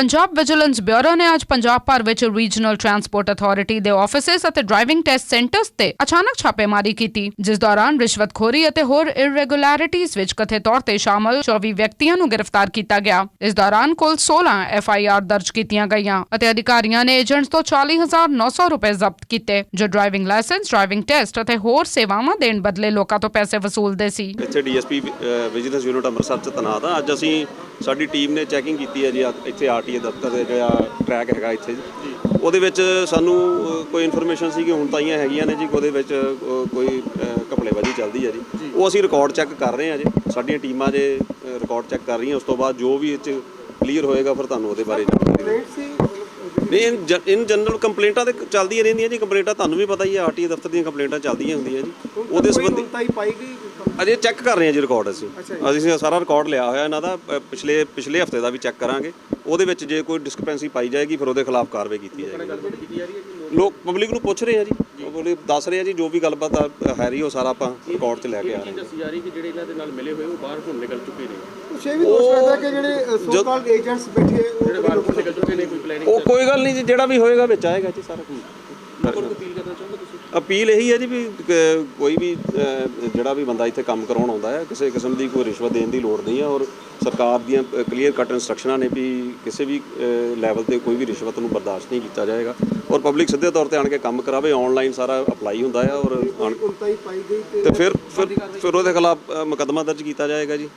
Punjab vigilance bureau ਨੇ ਅੱਜ ਪੰਜਾਬ ਭਰ ਵਿੱਚ ਰੀਜਨਲ ਟਰਾਂਸਪੋਰਟ ਅਥਾਰਟੀ ਦੇ ਆਫਿਸਿਸ ਅਤੇ ਡਰਾਈਵਿੰਗ ਟੈਸਟ ਸੈਂਟਰਸ ਤੇ ਅਚਾਨਕ ਛਾਪੇਮਾਰੀ ਕੀਤੀ, ਜਿਸ ਦੌਰਾਨ ਰਿਸ਼ਵਤਖੋਰੀ ਅਤੇ ਹੋਰ ਇਰੈਗੂਲੈਰਿਟੀਜ਼ ਵਿੱਚ ਕਥਿਤ ਤੌਰ ਤੇ ਸ਼ਾਮਲ 24 ਵਿਅਕਤੀਆਂ ਨੂੰ ਗ੍ਰਿਫਤਾਰ ਕੀਤਾ ਗਿਆ। ਇਸ ਦੌਰਾਨ ਕੁੱਲ 16 ਐਫਆਈਆਰ ਦਰਜ ਕੀਤੀਆਂ ਗਈਆਂ ਅਤੇ ਅਧਿਕਾਰੀਆਂ ਨੇ ਏਜੰਟਸ ਤੋਂ 40900 ਰੁਪਏ ਜ਼ਬਤ ਕੀਤੇ, ਜੋ ਡਰਾਈਵਿੰਗ ਲਾਇਸੈਂਸ ਡਰਾਈਵਿੰਗ ਟੈਸਟ ਅਤੇ ਹੋਰ ਸੇਵਾਵਾਂ ਦੇਣ ਬਦਲੇ ਲੋਕਾਂ ਤੋਂ ਪੈਸੇ ਵਸੂਲਦੇ ਸੀ। ਇੱਥੇ ਡੀਐਸਪੀ ਵਿਜੀਲੈਂਸ ਯੂਨਿਟ ਅੰਮ੍ਰਿਤਸਰ ਚ ਤੈਨਾਤ ਆ। ਅੱਜ ਅਸੀਂ ਸਾਡੀ ਟੀਮ ਨੇ ਚੈਕਿੰਗ ਕੀਤੀ ਹੈ ਜੀ, ਆ- ਇੱਥੇ ਆਰਟੀਏ ਦਫ਼ਤਰ ਦੇ ਜਿਹੜਾ ਟਰੈਕ ਹੈਗਾ ਇੱਥੇ। ਉਹਦੇ ਵਿੱਚ ਸਾਨੂੰ ਕੋਈ ਇਨਫੋਰਮੇਸ਼ਨ ਸੀ ਕਿ ਹੁਣ ਤਾਈਆਂ ਹੈਗੀਆਂ ਨੇ ਜੀ ਉਹਦੇ ਵਿੱਚ ਕੋਈ ਕਪੜੇਬਾਜ਼ੀ ਚੱਲਦੀ ਹੈ ਜੀ। ਉਹ ਅਸੀਂ ਰਿਕਾਰਡ ਚੈੱਕ ਕਰ ਰਹੇ ਹਾਂ ਜੀ। ਸਾਡੀਆਂ ਟੀਮਾਂ ਜੇ ਰਿਕਾਰਡ ਚੈੱਕ ਕਰ ਰਹੀਆਂ ਉਸ ਤੋਂ ਬਾਅਦ ਜੋ ਵੀ ਇਹ ਚ ਕਲੀਅਰ ਹੋਏਗਾ ਫਿਰ ਤੁਹਾਨੂੰ ਉਹਦੇ ਬਾਰੇ ਜਾਣਕਾਰੀ ਨਹੀਂ ਇਨ ਜਨਰਲ ਕੰਪਲੇਂਟਾਂ ਤੇ ਚੱਲਦੀਆਂ ਰਹਿੰਦੀਆਂ ਜੀ ਕੰਪਲੇਂਟਾਂ ਤੁਹਾਨੂੰ ਵੀ ਪਤਾ ਹੀ ਹੈ ਆਰਟੀਏ ਦਫ਼ਤਰ ਦੀਆਂ ਕੰਪਲੇਂਟਾਂ ਚੱਲਦੀਆਂ ਹੁੰਦੀਆਂ ਜੀ। ਉਹਦੇ ਸੰਬੰਧੀ ਅਜੇ ਚੈੱਕ ਕਰ ਰਹੇ ਹਾਂ ਜੀ ਰਿਕਾਰਡ ਅਸੀਂ। ਅਸੀਂ ਸਾਰਾ ਰਿਕਾਰਡ ਲਿਆ ਹੋਇਆ ਇਹਨਾਂ ਦਾ ਪਿਛਲੇ ਪਿਛਲੇ ਹਫ਼ਤੇ ਦਾ ਵੀ ਚੈੱਕ ਕਰਾਂਗੇ। ਉਹਦੇ ਵਿੱਚ ਜੇ ਕੋਈ ਡਿਸਕ੍ਰਿਪੈਂਸੀ ਪਾਈ ਜਾਏਗੀ ਫਿਰ ਉਹਦੇ ਖਿਲਾਫ ਕਾਰਵਾਈ ਕੀਤੀ ਜਾਏਗੀ। ਲੋਕ ਪਬਲਿਕ ਨੂੰ ਪੁੱਛ ਰਹੇ ਆ ਜੀ। ਪਬਲਿਕ ਦੱਸ ਰਹੇ ਆ ਜੀ ਜੋ ਵੀ ਗੱਲਬਾਤ ਹੈ ਰਹੀ ਉਹ ਸਾਰਾ ਆਪਾਂ ਰਿਕਾਰਡ 'ਚ ਲੈ ਕੇ ਆ ਰਹੇ ਹਾਂ। ਦੱਸੀ ਜਾ ਰਹੀ ਕਿ ਜਿਹੜੇ ਇਹਨਾਂ ਦੇ ਨਾਲ ਮਿਲੇ ਹੋਏ ਉਹ ਬਾਹਰ ਹੁਣ ਨਿਕਲ ਚੁੱਕੇ ਨੇ। ਕੁਛ ਇਹ ਵੀ ਦੋਸ਼ ਲੱਗਦਾ ਕਿ ਜਿਹੜੇ ਸੋ ਕਾਲਡ ਏਜੰਟਸ ਬੈਠੇ ਉਹ ਜਿਹੜੇ ਬਾਹਰ ਨਿਕਲ ਚੁੱਕੇ ਨੇ ਕੋਈ ਪਲੈਨਿੰਗ ਉਹ ਕੋਈ ਗੱਲ ਨਹੀਂ ਜੀ ਜਿਹੜਾ ਵੀ ਹੋਏਗਾ ਵਿੱਚ ਆਏਗਾ ਜੀ ਸਾਰਾ ਕੁਝ। ਅਪੀਲ ਕਰਨਾ ਚਾਹੁੰਦੇ ਤੁਸੀਂ। ਅਪੀਲ ਇਹੀ ਹੈ ਜੀ ਵੀ ਕ- ਕੋਈ ਵੀ ਜਿਹੜਾ ਵੀ ਬੰਦਾ ਇੱਥੇ ਕੰਮ ਕਰਾਉਣ ਆਉਂਦਾ ਹੈ ਕਿਸੇ ਕਿਸਮ ਦੀ ਕੋਈ ਰਿਸ਼ਵਤ ਦੇਣ ਦੀ ਲੋੜ ਨਹੀਂ ਹੈ ਔਰ ਸਰਕਾਰ ਦੀਆਂ ਕਲੀਅਰ ਕੱਟ ਇਨਸਟਰਕਸ਼ਨਾਂ ਨੇ ਵੀ ਕਿਸੇ ਵੀ ਲੈਵਲ ਤੇ ਕੋਈ ਵੀ ਰਿਸ਼ਵਤ ਨੂੰ ਬਰਦਾਸ਼ਤ ਨਹੀਂ ਕੀਤਾ ਜਾਏਗਾ। ਔਰ ਪਬਲਿਕ ਸਿੱਧੇ ਤੌਰ ਤੇ ਆਣ ਕੇ ਕੰਮ ਕਰਾਵੇ ਆਨਲਾਈਨ ਸਾਰਾ ਅਪਲਾਈ ਹੁੰਦਾ ਹੈ ਔਰ ਆਣ- ਉਲਟਾਈ ਪਾਈ ਗਈ ਤੇ ਤੇ ਫਿਰ ਫਿਰ ਫਿਰ ਉਹਦੇ ਖਿਲਾਫ ਮੁਕੱਦਮਾ ਦਰਜ ਕੀਤਾ ਜਾਏਗਾ ਜੀ।